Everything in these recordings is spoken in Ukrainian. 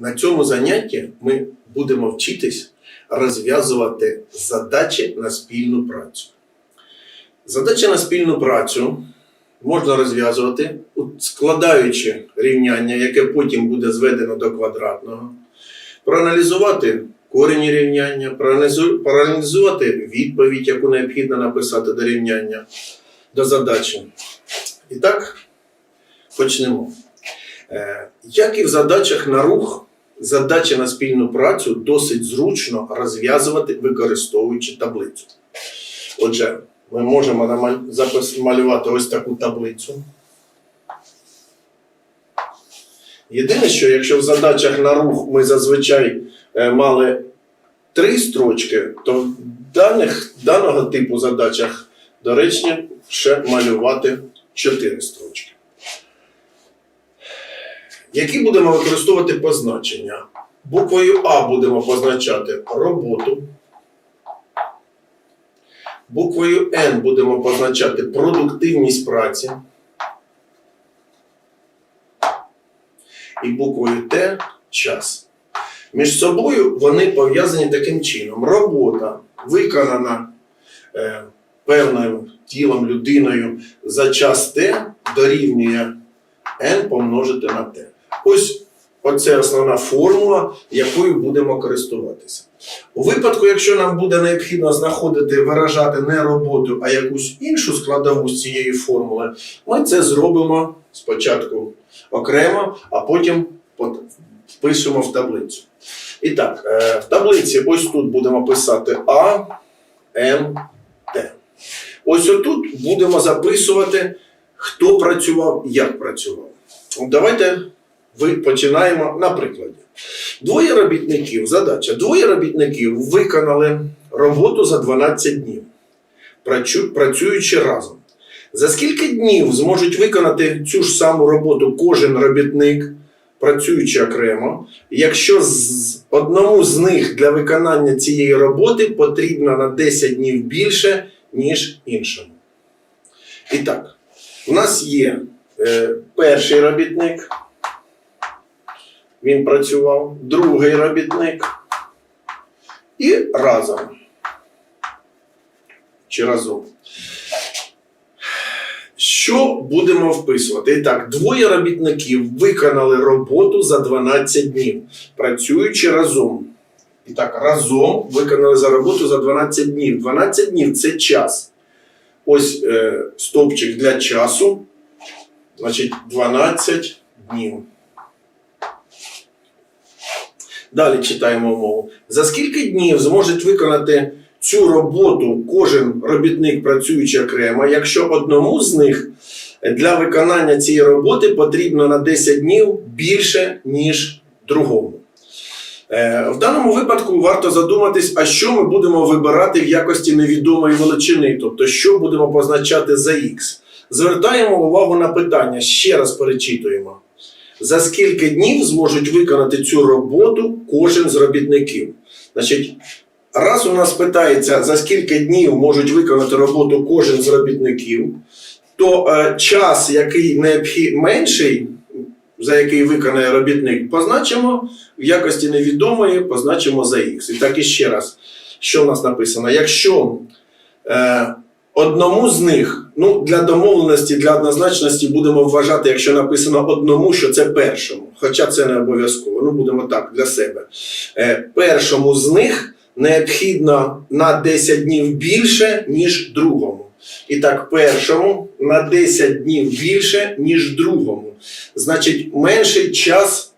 На цьому занятті ми будемо вчитись розв'язувати задачі на спільну працю. Задачі на спільну працю можна розв'язувати, складаючи рівняння, яке потім буде зведено до квадратного, проаналізувати корені рівняння, проаналізувати відповідь, яку необхідно написати до рівняння, до задачі. І так, почнемо. Е, Як і в задачах на рух, задачі на спільну працю досить зручно розв'язувати, використовуючи таблицю. Отже, ми можемо малювати ось таку таблицю. Єдине, що якщо в задачах на рух ми зазвичай е, мали три строчки, то в даних, даного типу задачах доречно ще малювати чотири строчки. Які будемо використовувати позначення? Буквою А будемо позначати роботу. Буквою Н будемо позначати продуктивність праці. І буквою Т час. Між собою вони пов'язані таким чином. Робота виконана е, певним тілом, людиною за час Т дорівнює n помножити на t. Ось оце основна формула, якою будемо користуватися. У випадку, якщо нам буде необхідно знаходити, виражати не роботу, а якусь іншу складову з цієї формули, ми це зробимо спочатку окремо, а потім пот- впишемо в таблицю. І так, е, в таблиці ось тут будемо писати А, М, Т. Ось отут будемо записувати, хто працював, як працював. Давайте ви починаємо на прикладі. Двоє робітників, задача. Двоє робітників виконали роботу за 12 днів, працюючи разом. За скільки днів зможуть виконати цю ж саму роботу кожен робітник, працюючи окремо, якщо з одному з них для виконання цієї роботи потрібно на 10 днів більше, ніж іншому. І так, у нас є е, перший робітник, він працював, другий робітник і разом. Чи разом. Що будемо вписувати? І так, двоє робітників виконали роботу за 12 днів, працюючи разом. І так, разом виконали за роботу за 12 днів. 12 днів це час. Ось е, стовпчик для часу. Значить, 12 днів. Далі читаємо мову. За скільки днів зможуть виконати цю роботу кожен робітник, працюючи окремо, якщо одному з них для виконання цієї роботи потрібно на 10 днів більше, ніж другому. Е, В даному випадку варто задуматись, а що ми будемо вибирати в якості невідомої величини, тобто що будемо позначати за х. Звертаємо увагу на питання, ще раз перечитуємо. За скільки днів зможуть виконати цю роботу кожен з робітників? Значить, раз у нас питається, за скільки днів можуть виконати роботу кожен з робітників, то е, час, який необхід... менший, за який виконає робітник, позначимо в якості невідомої, позначимо за х. І так іще раз, що в нас написано? Якщо е, одному з них, ну для домовленості, для однозначності будемо вважати, якщо написано одному, що це першому, хоча це не обов'язково, ну будемо так для себе. Е, першому з них необхідно на 10 днів більше, ніж другому. І так, першому на 10 днів більше, ніж другому. Значить, менший час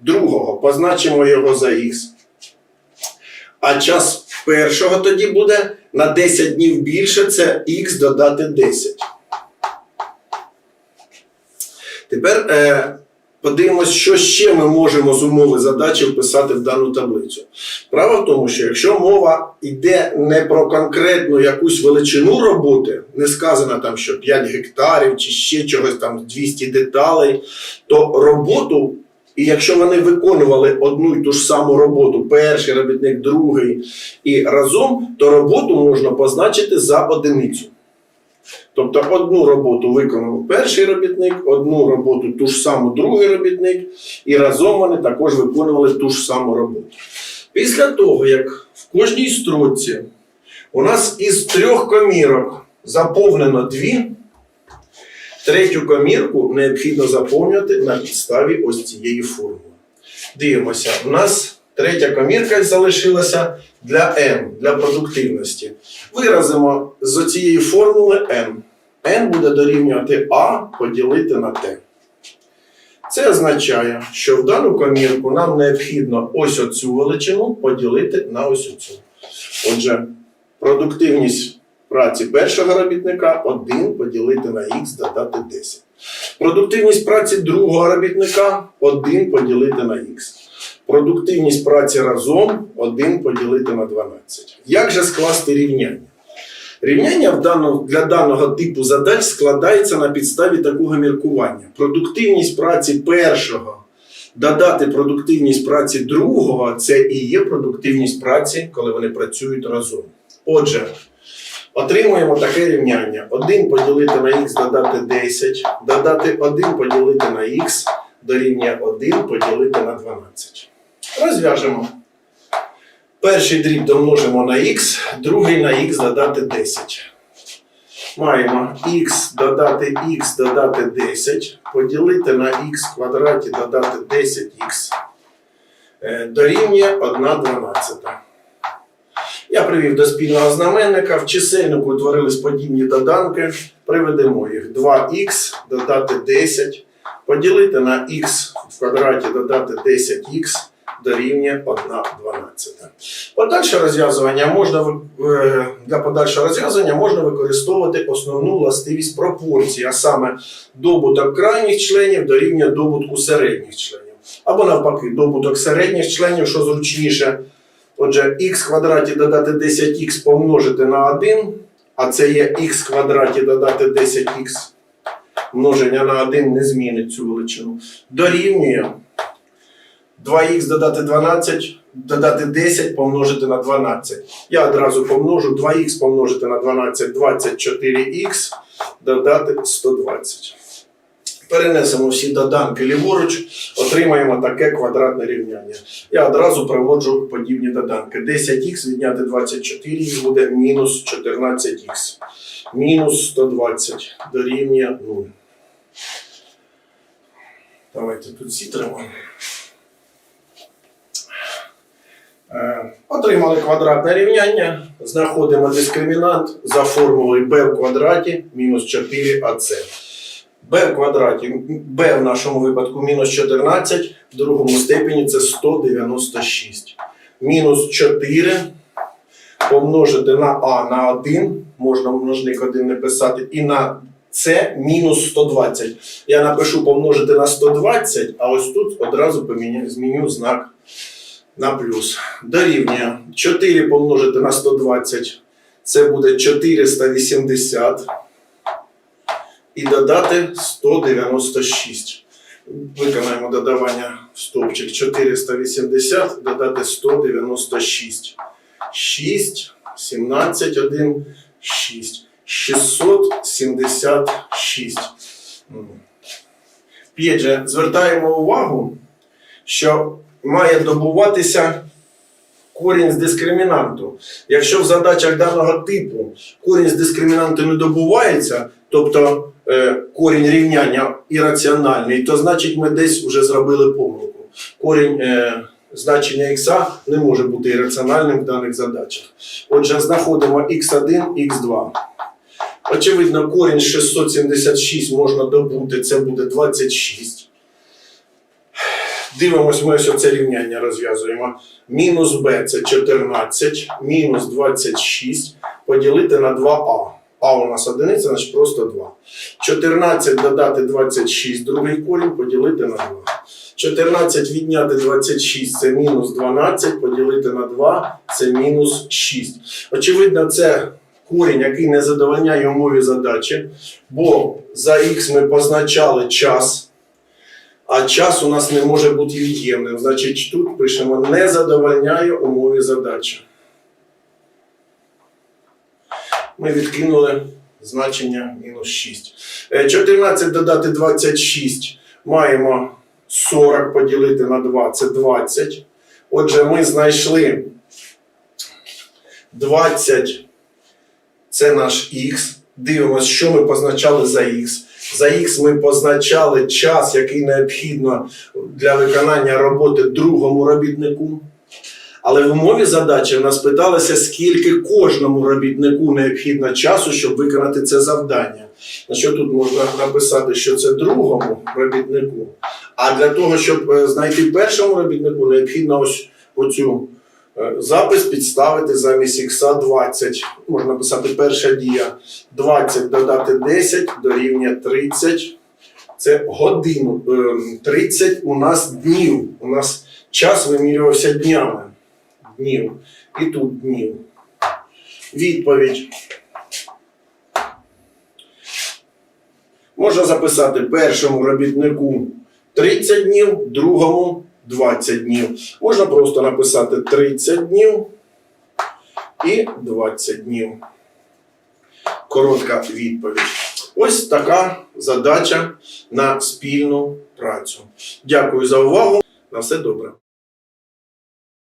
другого. Позначимо його за х. А час першого тоді буде на 10 днів більше, це х додати 10. Тепер е, подивимось, що ще ми можемо з умови задачі вписати в дану таблицю. Справа в тому, що якщо мова йде не про конкретну якусь величину роботи, не сказано там, що 5 гектарів чи ще чогось там 200 деталей, то роботу. І якщо вони виконували одну й ту ж саму роботу, перший робітник, другий і разом, то роботу можна позначити за одиницю. Тобто одну роботу виконав перший робітник, одну роботу ту ж саму другий робітник, і разом вони також виконували ту ж саму роботу. Після того, як в кожній строчці у нас із трьох комірок заповнено дві, третю комірку необхідно заповнювати на підставі ось цієї формули. Дивимося, у нас третя комірка залишилася для n, для продуктивності. Виразимо з цієї формули n. n буде дорівнювати a поділити на t. Це означає, що в дану комірку нам необхідно ось оцю величину поділити на ось оцю. Отже, продуктивність праці першого робітника 1 поділити на х додати 10. Продуктивність праці другого робітника 1 поділити на х. Продуктивність праці разом 1 поділити на 12. Як же скласти рівняння? Рівняння для даного типу задач складається на підставі такого міркування. Продуктивність праці першого додати продуктивність праці другого це і є продуктивність праці, коли вони працюють разом. Отже, отримуємо таке рівняння: 1 поділити на х додати 10, додати 1 поділити на х дорівнює 1 поділити на 12. Розв'яжемо. Перший дріб домножимо на х, другий на х додати 10. Маємо х додати х додати 10, поділити на х квадраті додати 10х е, дорівнює 1 дванадцята. Я привів до спільного знаменника. В чисельнику утворились подібні доданки. Приведемо їх 2х додати 10, поділити на х в квадраті додати 10х дорівнює 1 дванадцята. Подальше розв'язування можна для подальшого розв'язання можна використовувати основну властивість пропорції, а саме добуток крайніх членів дорівнює добутку середніх членів. Або навпаки, добуток середніх членів, що зручніше. Отже, х квадраті додати 10х помножити на 1, а це є х квадраті додати 10х. Множення на 1 не змінить цю величину. Дорівнює 2х додати 12, додати 10 помножити на 12. Я одразу помножу 2х помножити на 12, 24х додати 120. Перенесемо всі доданки ліворуч, отримаємо таке квадратне рівняння. Я одразу проводжу подібні доданки. 10х відняти 24 буде мінус 14х. Мінус 120 дорівнює 0. Давайте тут зітримо. Е, Отримали квадратне рівняння, знаходимо дискримінант за формулою b в квадраті мінус 4ac. B в квадраті, b в нашому випадку мінус 14, в другому степені це 196. Мінус 4 помножити на а на 1, можна множник 1 не писати, і на це мінус 120. Я напишу помножити на 120, а ось тут одразу поміняю, зміню знак на плюс. Дорівнює 4 помножити на 120, це буде 480. І додати 196. Виконаємо додавання в стовпчик 480, додати 196. 6, 17, 1, 6. 676. М. Опять же, звертаємо увагу, що має добуватися корінь з дискримінанту. Якщо в задачах даного типу корінь з дискримінанту не добувається, тобто е, корінь рівняння ірраціональний, то значить ми десь вже зробили помилку. Корінь е, значення х не може бути ірраціональним в даних задачах. Отже, знаходимо х1, х2. Очевидно, корінь 676 можна добути, це буде 26. Дивимось, ми ось оце рівняння розв'язуємо. Мінус b це 14, мінус 26 поділити на 2а. А у нас одиниця, значить просто 2. 14 додати 26, другий корінь поділити на 2. 14 відняти 26 це мінус 12, поділити на 2 це мінус 6. Очевидно, це корінь, який не задовольняє умові задачі, бо за х ми позначали час, а час у нас не може бути від'ємним. Значить, тут пишемо не задовольняє умові задачі. Ми відкинули значення мінус 6. Е, 14 додати 26 маємо 40 поділити на 2 це 20. Отже, ми знайшли 20 це наш х. Дивимося, що ми позначали за х. За х ми позначали час, який необхідно для виконання роботи другому робітнику. Але в умові задачі в нас питалося, скільки кожному робітнику необхідно часу, щоб виконати це завдання. На що тут можна написати, що це другому робітнику. А для того, щоб е, знайти першому робітнику, необхідно ось оцю запис підставити замість ікса 20. Можна написати перша дія. 20 додати 10 дорівнює 30. Це годину. Ем, 30 у нас днів. У нас час вимірювався днями. Днів. І тут днів. Відповідь. Можна записати першому робітнику 30 днів, другому 20 днів. Можна просто написати 30 днів і 20 днів. Коротка відповідь. Ось така задача на спільну працю. Дякую за увагу. На все добре.